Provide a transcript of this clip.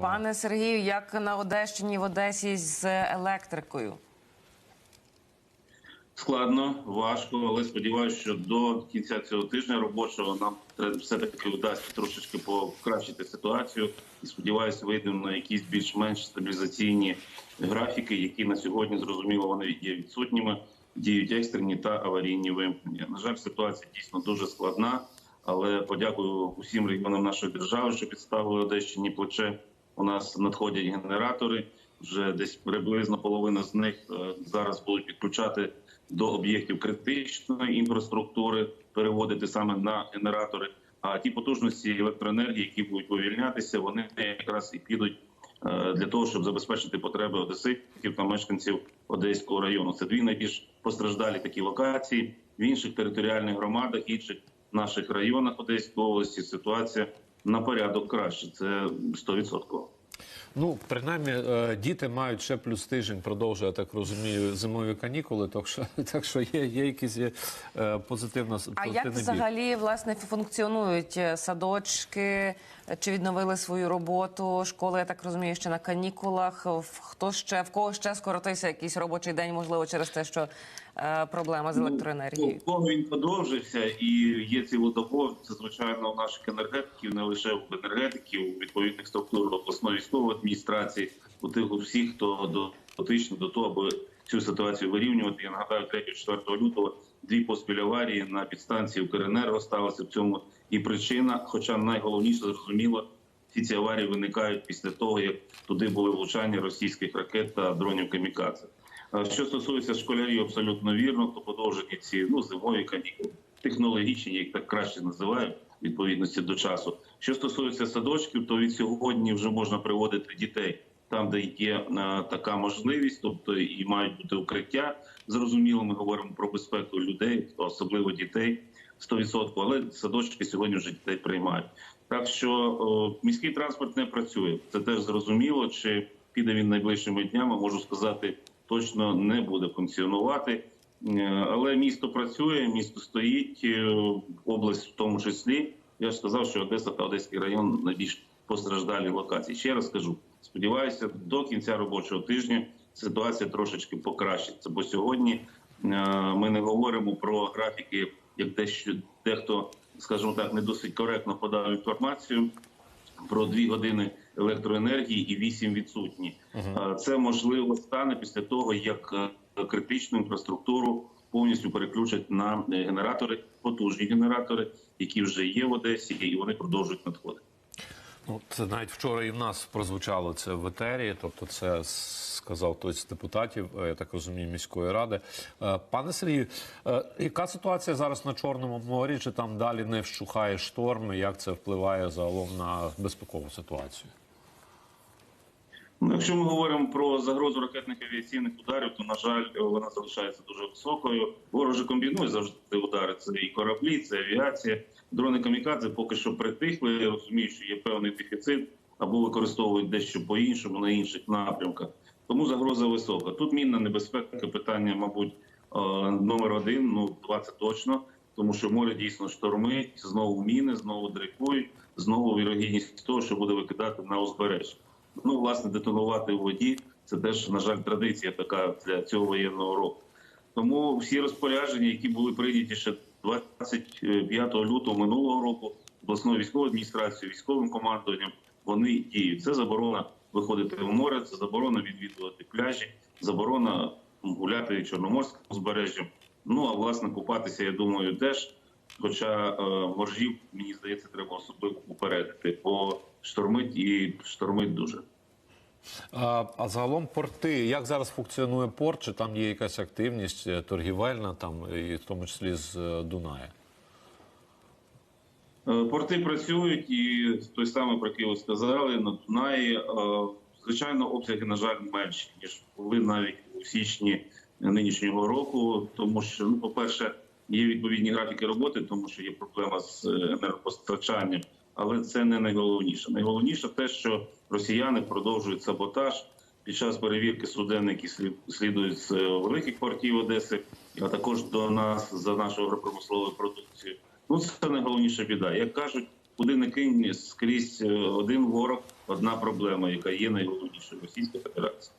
Пане Сергію, як на Одещині в Одесі з електрикою? Складно, важко, але сподіваюся, що до кінця цього тижня робочого нам треба все-таки вдасться трошечки покращити ситуацію. І сподіваюся, вийдемо на якісь більш-менш стабілізаційні графіки, які на сьогодні зрозуміло вони є відсутніми. Діють екстрені та аварійні вимкнення. На жаль, ситуація дійсно дуже складна, але подякую усім регіонам нашої держави, що підставили Одещині плече. У нас надходять генератори. Вже десь приблизно половина з них е, зараз будуть підключати до об'єктів критичної інфраструктури, переводити саме на генератори. А ті потужності електроенергії, які будуть повільнятися, вони якраз і підуть е, для того, щоб забезпечити потреби одеситів та мешканців Одеського району. Це дві найбільш постраждалі такі локації в інших територіальних громадах, інших наших районах Одеської області. Ситуація на порядок краще. Це 100%. Ну, принаймні, е, діти мають ще плюс тиждень, продовжує, я так розумію, зимові канікули. Так що, так що є, є якісь е, позитивна А як бік. взагалі власне функціонують е, садочки? Чи відновили свою роботу? Школи, я так розумію, ще на канікулах. В- Хто ще в кого ще скоротився якийсь робочий день, можливо, через те, що е, проблема з електроенергією? Ну, кого він подовжився і є цілодобово. Це звичайно у наших енергетиків, не лише у енергетиків, у відповідних структур обласної військової адміністрації, у тих у всіх, хто до- дотичний до того, аби цю ситуацію вирівнювати. Я нагадаю, 3-4 лютого дві поспіль аварії на підстанції Укренерго сталося в цьому і причина. Хоча найголовніше зрозуміло, всі ці аварії виникають після того, як туди були влучання російських ракет та дронів камікадзе. Що стосується школярів, абсолютно вірно, то подовжені ці ну зимові канікули, технологічні, я їх так краще називаю, в відповідності до часу. Що стосується садочків, то від сьогодні вже можна приводити дітей там, де є е, така можливість, тобто і мають бути укриття. Зрозуміло, ми говоримо про безпеку людей, особливо дітей. 100%, але садочки сьогодні вже дітей приймають. Так що о, міський транспорт не працює. Це теж зрозуміло. Чи піде він найближчими днями? Можу сказати, точно не буде функціонувати. Е, Але місто працює, місто стоїть, е, область в тому числі. Я ж сказав, що Одеса та Одеський район найбільш постраждалі локації. Ще раз кажу, сподіваюся, до кінця робочого тижня ситуація трошечки покращиться. Бо сьогодні е, ми не говоримо про графіки, як дещо дехто, скажімо так, не досить коректно подав інформацію про дві години електроенергії і вісім відсутні. Це можливо стане після того, як е, критичну інфраструктуру повністю переключать на е, генератори, потужні генератори, які вже є в Одесі, і вони продовжують надходити. Ну, це навіть вчора і в нас прозвучало це в етері, тобто це сказав хтось з депутатів, е, я так розумію, міської ради. Е, Пане Сергію, е, яка ситуація зараз на Чорному морі? Чи там далі не вщухає шторм? Як це впливає загалом на безпекову ситуацію? Ну, якщо ми говоримо про загрозу ракетних авіаційних ударів, то на жаль, вона залишається дуже високою. Ворог же комбінує завжди удари. Це і кораблі, це авіація. Дрони камікадзе поки що притихли. Я розумію, що є певний дефіцит або використовують дещо по іншому на інших напрямках. Тому загроза висока. Тут мінна небезпека, питання, мабуть, е, номер один. Ну два це точно, тому що море дійсно штормить, знову міни, знову дрейфують, знову вірогідність того, що буде викидати на узбережжя. Ну, власне, детонувати у воді це теж, на жаль, традиція така для цього воєнного року. Тому всі розпорядження, які були прийняті ще 25 лютого минулого року, обласною військовою адміністрацією, військовим командуванням, вони діють. Це заборона виходити в море, це заборона відвідувати пляжі, заборона гуляти чорноморським узбережжям. Ну а власне купатися, я думаю, теж. Хоча е, моржів, мені здається, треба особливо попередити, бо штормить і штормить дуже. А, а загалом порти, як зараз функціонує порт? Чи там є якась активність е, торгівельна, там, і в тому числі з е, Дуная? Е, Порти працюють, і той самий, про який ви сказали, на Дунаї. Звичайно, обсяги, на жаль, менші, ніж були навіть у січні нинішнього року. Тому що, ну, по-перше, є відповідні графіки роботи, тому що є проблема з енергопостачанням, але це не найголовніше. Найголовніше те, що росіяни продовжують саботаж під час перевірки суден, які слід- слідують з е, великих портів Одеси, а також до нас за нашу агропромислову продукцію. Ну це найголовніша біда. Як кажуть, куди не кинь скрізь е, один ворог, одна проблема, яка є найголовнішою Російська Федерація.